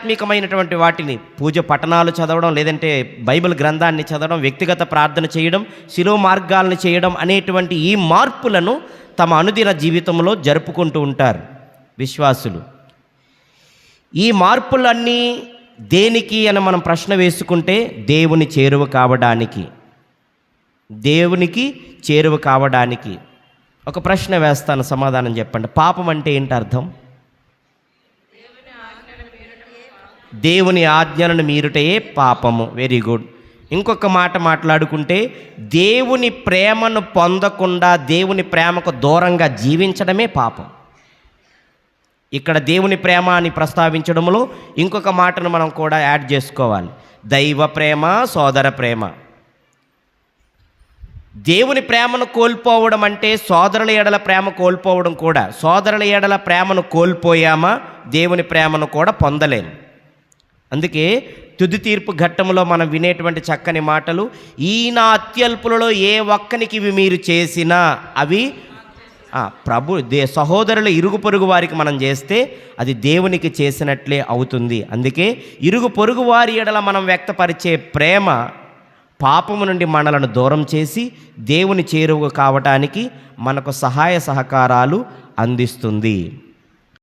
ఆధ్యాత్మికమైనటువంటి వాటిని పూజ పఠనాలు చదవడం లేదంటే బైబిల్ గ్రంథాన్ని చదవడం వ్యక్తిగత ప్రార్థన చేయడం శిలో మార్గాలను చేయడం అనేటువంటి ఈ మార్పులను తమ అనుదిన జీవితంలో జరుపుకుంటూ ఉంటారు విశ్వాసులు. ఈ మార్పులన్నీ దేనికి అని మనం ప్రశ్న వేసుకుంటే దేవుని చేరువ కావడానికి. దేవునికి చేరువ కావడానికి. ఒక ప్రశ్న వేస్తాను సమాధానం చెప్పండి. పాపం అంటే ఏంటి అర్థం? దేవుని ఆజ్ఞలను మీరుటయే పాపము. వెరీ గుడ్ ఇంకొక మాట మాట్లాడుకుంటే దేవుని ప్రేమను పొందకుండా దేవుని ప్రేమకు దూరంగా జీవించడమే పాపం. ఇక్కడ దేవుని ప్రేమ అని ప్రస్తావించడంలో ఇంకొక మాటను మనం కూడా యాడ్ చేసుకోవాలి. దైవ ప్రేమ సోదర ప్రేమ. దేవుని ప్రేమను కోల్పోవడం అంటే సోదరుల ఎడల ప్రేమ కోల్పోవడం కూడా. సోదరుల ఎడల ప్రేమను కోల్పోయామా? దేవుని ప్రేమను కూడా పొందలేము. అందుకే తుది తీర్పు ఘట్టంలో మనం వినేటువంటి చక్కని మాటలు ఈయన అత్యల్పులలో ఏ ఒక్కనికి ఇవి మీరు చేసినా అవి ప్రభు దే సహోదరుల ఇరుగు పొరుగు వారికి మనం చేస్తే అది దేవునికి చేసినట్లే అవుతుంది. అందుకే ఇరుగు పొరుగు వారి ఎడల మనం వ్యక్తపరిచే ప్రేమ పాపము నుండి మనలను దూరం చేసి దేవుని చేరువ కావటానికి మనకు సహాయ సహకారాలు అందిస్తుంది.